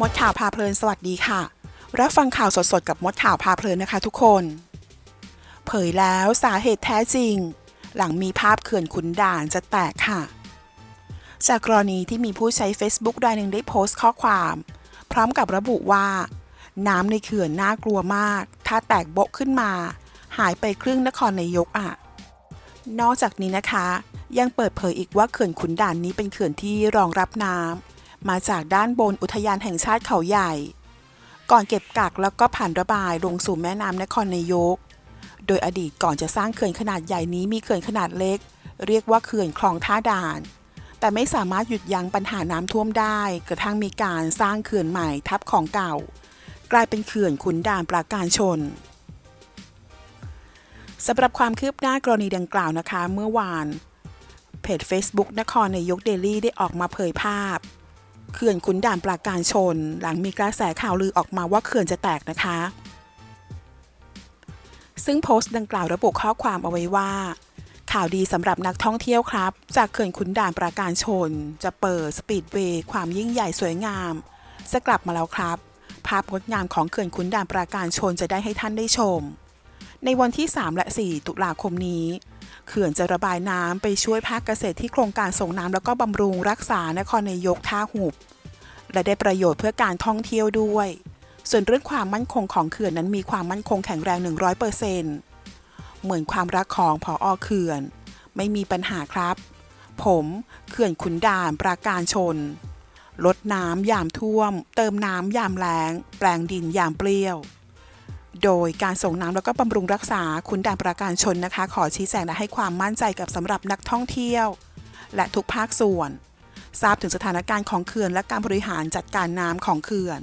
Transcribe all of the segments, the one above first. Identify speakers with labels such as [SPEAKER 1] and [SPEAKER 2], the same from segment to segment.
[SPEAKER 1] มดข่าวพาเพลินสวัสดีค่ะ รับฟังข่าวสดๆ กับมดข่าวพาเพลินนะคะทุกคน เผยแล้วสาเหตุแท้จริง หลังมีภาพเขื่อนขุนด่านจะแตกค่ะ จากกรณีที่มีผู้ใช้ Facebook รายหนึ่งได้โพสต์ข้อความ พร้อมกับระบุว่า น้ำในเขื่อนน่ากลัวมาก ถ้าแตกโบะขึ้นมา หายไปครึ่งนครนายกอะนอกจากนี้นะคะ ยังเปิดเผยอีกว่าเขื่อนขุนด่านนี้เป็นเขื่อนที่รองรับน้ำ มาจากด้านบนอุทยานแห่งชาติเขาใหญ่ ก่อนเก็บกักแล้วก็ผ่านระบายลงสู่แม่น้ำนครนายก โดยอดีตก่อนจะสร้างเขื่อนขนาดใหญ่นี้มีเขื่อนขนาดเล็ก เรียกว่าเขื่อนคลองท่าด่าน แต่ไม่สามารถหยุดยั้งปัญหาน้ำท่วมได้ กระทั่งมีการสร้างเขื่อนใหม่ทับของเก่า กลายเป็นเขื่อนขุนด่านปราการชนสำหรับความคืบหน้ากรณีดังกล่าวนะคะเมื่อวานเพจ Facebook นครนายกเดลี่ได้ออกมาเผยภาพ เขื่อนขุนด่านปราการชน หลังมีกระแสข่าวลือออกมาว่าเขื่อนจะแตกนะคะ ซึ่งโพสต์ดังกล่าวระบุข้อความเอาไว้ว่า ข่าวดีสำหรับนักท่องเที่ยวครับ จากเขื่อนขุนด่านปราการชน จะเปิดสปีดเวย์ความยิ่งใหญ่สวยงาม จะกลับมาแล้วครับ ภาพงดงามของเขื่อนขุนด่านปราการชนจะได้ให้ท่านได้ชม ในวันที่ 3 และ 4 ตุลาคมนี้ เขื่อนจะระบายน้ำไปช่วยภาคเกษตรที่โครงการส่งน้ำแล้วก็บำรุงรักษานครนายกท่าหุบ และได้ประโยชน์เพื่อการท่องเที่ยวด้วย ส่วนเรื่องความมั่นคงของเขื่อนนั้นมีความมั่นคงแข็งแรง 100%เซนเหมือนความรักของผออเขื่อน ไม่มีปัญหาครับ ผมเขื่อนขุนด่านปราการชน ลดน้ำยามท่วม เติมน้ำยามแล้ง แปลงดินยามเปรี้ยว โดยการส่งน้ำแล้วก็บำรุงรักษาขุนด่านปราการชนนะคะ ขอชี้แจงและให้ความมั่นใจกับสำหรับนักท่องเที่ยว และทุกภาคส่วน ทราบถึงสถานการณ์ของเขื่อนและการบริหารจัดการน้ำของเขื่อน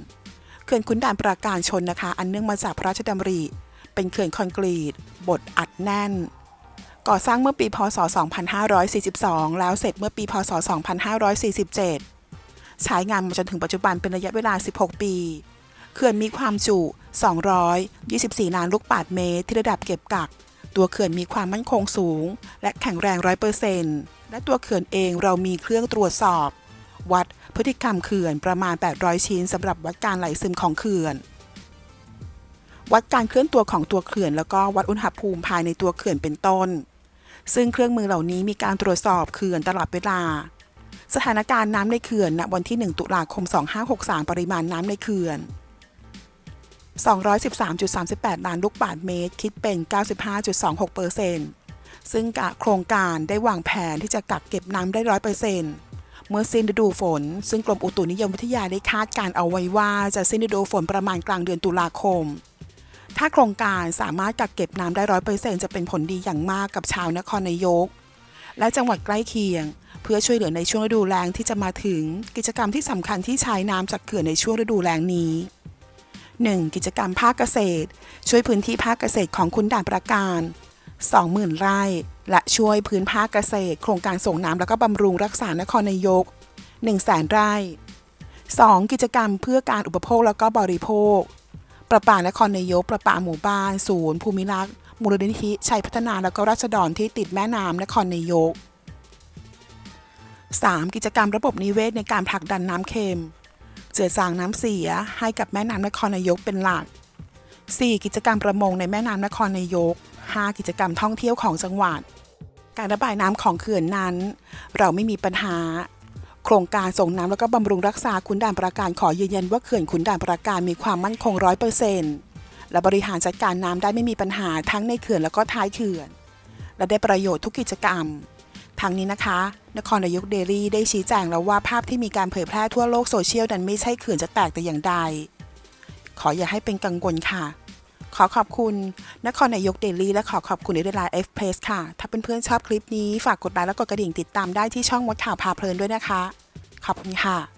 [SPEAKER 1] เขื่อนขุนด่านปราการชนนะคะ อันเนื่องมาจากพระราชดำริ เป็นเขื่อนคอนกรีต บดอัดแน่น ก่อสร้างเมื่อปี พศ 2542 แล้วเสร็จเมื่อปี พศ 2547 ใช้งานมาจนถึงปัจจุบันเป็นระยะเวลา 16 ปี เขื่อนมีความจุ 224 ล้านลูกบาศก์เมตร ที่ระดับเก็บกัก ตัวเขื่อนมีความมั่นคงสูง และแข็งแรง100%และตัวเขื่อนเองเรามีเครื่องตรวจสอบ วัดพฤติกรรมเขื่อนประมาณ 800 ชิ้นสำหรับวัดการไหลซึมของเขื่อน วัดการเคลื่อนตัวของตัวเขื่อน แล้วก็วัดอุณหภูมิภายในตัวเขื่อนเป็นต้น ซึ่งเครื่องมือเหล่านี้มีการตรวจสอบเขื่อนตลอดเวลาสถานการณ์น้ำในเขื่อนณวันที่ 1 ตุลาคม 2563 ปริมาณน้ำในเขื่อน 213.38 ล้านลูกบาศก์เมตร คิดเป็น 95.26%ซึ่งกโครงการได้วางแผนที่จะกักเก็บน้ำได้ 100%เมื่อสิ้นฤดูฝน ซึ่งกรมอุตุนิยมวิทยาได้คาดการเอาไว้ว่าจะสิ้นฤดูฝนประมาณกลางเดือนตุลาคม ถ้าโครงการสามารถกักเก็บน้ำได้ 100%จะเป็นผลดีอย่างมากกับชาวนครนายก และจังหวัดใกล้เคียงเพื่อช่วยเหลือในช่วงฤดูแล้งที่จะมาถึง กิจกรรมที่สำคัญที่ใช้น้ำจากเขื่อนในช่วงฤดูแล้งนี้ 1. กิจกรรมภาคเกษตร ช่วยพื้นที่ภาคเกษตรของคุณด่านประการ 20,000 ไร่ และช่วยพื้นภาคเกษตร โครงการส่งน้ำแล้วก็บำรุงรักษานครนายก 100,000ไร่ 2. กิจกรรมเพื่อการอุปโภคแล้วก็บริโภค ประปานครนายก ประปาหมู่บ้าน ศูนย์ ภูมิรักษ์มูลนิธิชัยพัฒนาแล้วก็ราษฎรที่ติดแม่น้ำนครนายก 3. กิจกรรมระบบนิเวศในการผลักดันน้ำเค็ม เจือจางน้ำเสียให้กับแม่น้ำนครนายกเป็นหลัก 4. กิจกรรมประมงในแม่น้ำนครนายก 5. กิจกรรมท่องเที่ยวของจังหวัด การระบายน้ำของเขื่อนนั้น เราไม่มีปัญหา โครงการส่งน้ำแล้วก็บำรุงรักษาขุนด่านปราการขอยืนยันว่าเขื่อนขุนด่านปราการมีความมั่นคงร้อยเปอร์เซ็นต์และบริหารจัดการน้ำได้ไม่มีปัญหาทั้งในเขื่อนแล้วก็ท้ายเขื่อน และได้ประโยชน์ทุกกิจกรรม ทางนี้นะคะ นครนายกเดลี่ได้ชี้แจงแล้วว่าภาพที่มีการเผยแพร่ทั่วโลกโซเชียลนั้นไม่ใช่เขื่อนจะแตกแต่อย่างใด ขออย่าให้เป็นกังวลค่ะ ขอขอบคุณ นครนายกเดลี่และขอขอบคุณในเวลาเอฟเพสค่ะ ถ้าเป็นเพื่อนๆชอบคลิปนี้ฝากกดไลค์และกดกระดิ่งติดตามได้ที่ช่องมดข่าวพาเพลินด้วยนะคะ ขอบคุณค่ะ